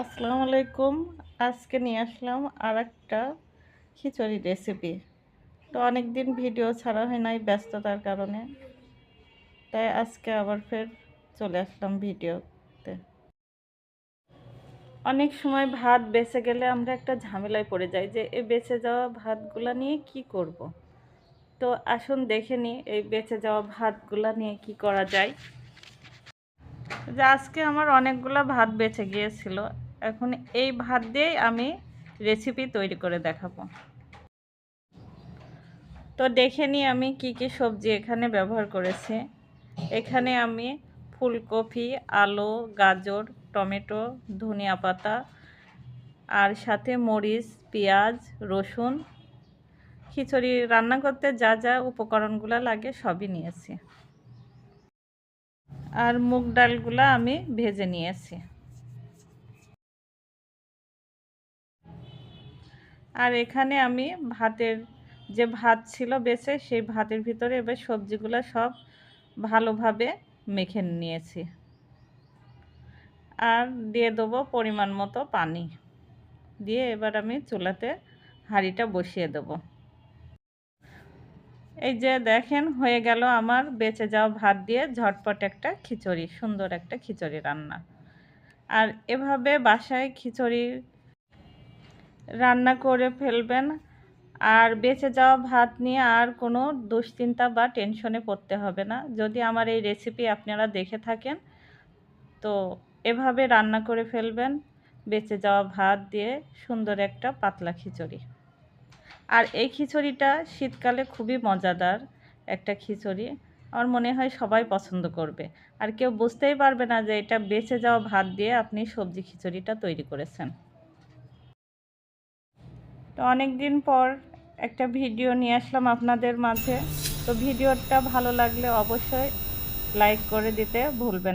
আসসালামু আলাইকুম। আজকে নিয়ে আসলাম আর একটা খিচুড়ি রেসিপি তো অনেক দিন ভিডিও ছাড়া হয় নাই ব্যস্ততার কারণে। তাই আজকে আবার ফের চলে আসলাম ভিডিওতে অনেক সময় ভাত বেঁচে গেলে আমরা একটা ঝামেলায় পড়ে যাই যে, এই বেঁচে যাওয়া ভাতগুলা নিয়ে কি করব। তো আসুন দেখে নিই এই বেঁচে যাওয়া ভাতগুলা নিয়ে কি করা যায়। যে আজকে আমার অনেকগুলো ভাত বেঁচে গিয়েছিল। এখন এই ভাত দিয়েই আমি রেসিপি তৈরি করে দেখাবো। তো দেখে নিই আমি কি কি সবজি এখানে ব্যবহার করেছি। এখানে আমি ফুলকপি, আলু, গাজর, টমেটো, ধনিয়া পাতা আর সাথে মরিচ, পেঁয়াজ, রসুন, খিচুড়ি, রান্না করতে যা যা উপকরণগুলো লাগে সবই নিয়েছি। আর মুগ ডালগুলো আমি ভেজে নিয়েছি। আর এখানে আমি ভাতের যে ভাত ছিল বেছে, সেই ভাতের ভিতরে এবার সবজিগুলো সব ভালোভাবে মেখে নিয়েছি। আর দিয়ে দেবো পরিমাণ মতো পানি। দিয়ে এবার আমি চুলাতে হাঁড়িটা বসিয়ে দেবো। এই যে দেখেন, হয়ে গেল আমার বেঁচে যাওয়া ভাত দিয়ে ঝটপট একটা খিচুড়ি, সুন্দর একটা খিচুড়ি রান্না। আর এভাবে বাসায় খিচুড়ি রান্না করে ফেলবেন। আর বেঁচে যাওয়া ভাত নিয়ে আর কোনো দুশ্চিন্তা বা টেনশনে পড়তে হবে না। যদি আমার এই রেসিপি আপনারা দেখে থাকেন, তো এভাবে রান্না করে ফেলবেন। বেঁচে যাওয়া ভাত দিয়ে সুন্দর একটা পাতলা খিচুড়ি। আর এই খিচুড়িটা শীতকালে খুবই মজাদার একটা খিচুড়ি। আমার মনে হয় সবাই পছন্দ করবে। আর কেউ বুঝতেই পারবে না যে এটা বেঁচে যাওয়া ভাত দিয়ে আপনি সবজি খিচুড়িটা তৈরি করেছেন। তো অনেক দিন পর একটা ভিডিও নিয়ে আসলাম আপনাদের মাঝে। তো ভিডিওটা ভালো লাগলে অবশ্যই লাইক করে দিতে ভুলবেন